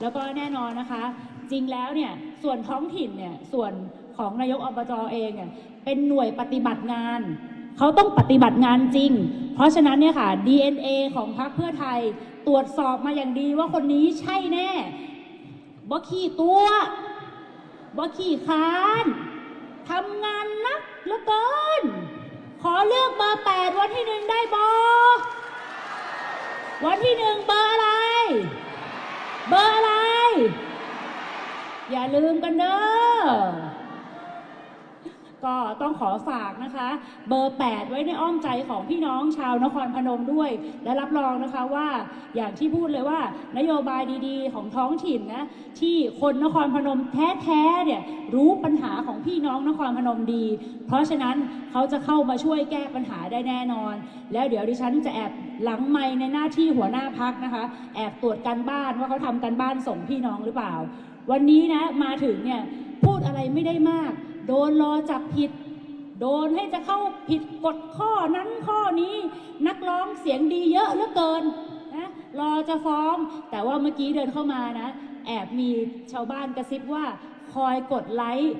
แล้วก็แน่นอนนะคะ จริงแล้วเนี่ยส่วนท้องถิ่นเนี่ยส่วนของนายกอบจเองเนี่ยเป็นหน่วยปฏิบัติงาน เขาต้องปฏิบัติงานจริง เพราะฉะนั้นเนี่ยค่ะ DNA ของพรรคเพื่อไทยตรวจสอบมาอย่างดีว่าคนนี้ใช่แน่บ่ขี้ตัวบ่ขี้คร้านทำงานนักเหลือเกิน ขอเลือกเบอร์แปดวันที่หนึ่งได้บอวันที่หนึ่งเบอร์อะไร เบอร์ อย่าลืมกันเด้อ ก็ต้องขอฝากนะคะ เบอร์ 8 ไว้ในอ้อมใจของพี่น้องชาวนครพนมด้วย และรับรองนะคะว่าอย่างที่พูดเลยว่านโยบายดีๆ ของท้องถิ่นนะที่คนนครพนมแท้ๆเนี่ยรู้ปัญหาของพี่น้องนครพนมดี เพราะฉะนั้นเขาจะเข้ามาช่วยแก้ปัญหาได้แน่นอน แล้วเดี๋ยวดิฉันจะแอบหลังไมในหน้าที่หัวหน้าพักนะคะ แอบตรวจการบ้านว่าเขาทำการบ้านส่งพี่น้องหรือเปล่า วันนี้นะมาถึงเนี่ยพูดอะไรไม่ได้มาก โดนรอจับผิด โดนให้จะเข้าผิดกฎข้อนั้นข้อนี้ นักร้องเสียงดีเยอะเหลือเกินนะรอจะฟ้อง แต่ว่าเมื่อกี้เดินเข้ามานะ แอบมีชาวบ้านกระซิบว่าคอยกดไลค์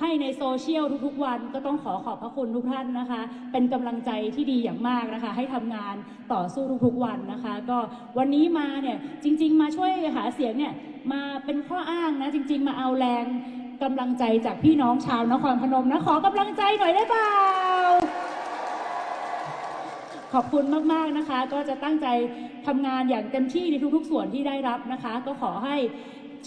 ให้ในโซเชียลทุกๆวันก็ต้องขอขอบพระคุณทุกท่านนะคะ เป็นกำลังใจที่ดีอย่างมากนะคะ ให้ทำงานต่อสู้ทุกๆวันนะคะ ก็วันนี้มาเนี่ยจริง ๆ มาช่วยหาเสียงเนี่ยมาเป็นข้ออ้างนะจริง ๆ มาเอาแรง กำลังใจจากพี่น้องชาวนครพนมนะขอกำลังใจหน่อยได้เปล่า ขอบคุณมาก ๆ นะคะ ก็จะตั้งใจทำงานอย่างเต็มที่ในทุก ๆ ส่วนที่ได้รับนะคะ ก็ขอให้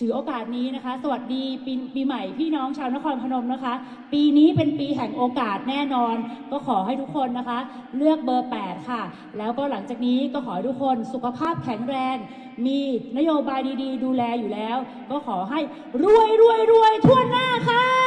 ถือโอกาสนี้นะคะ สวัสดีปีปีใหม่พี่น้องชาวนครพนมนะคะ ปีนี้เป็นปีแห่งโอกาสแน่นอน ก็ขอให้ทุกคนนะคะ เลือกเบอร์ 8 ค่ะ แล้วก็หลังจากนี้ก็ขอให้ทุกคนสุขภาพแข็งแรง มีนโยบายดีๆ ดูแลอยู่แล้ว ก็ขอให้รวยรวยรวยทั่วหน้าค่ะ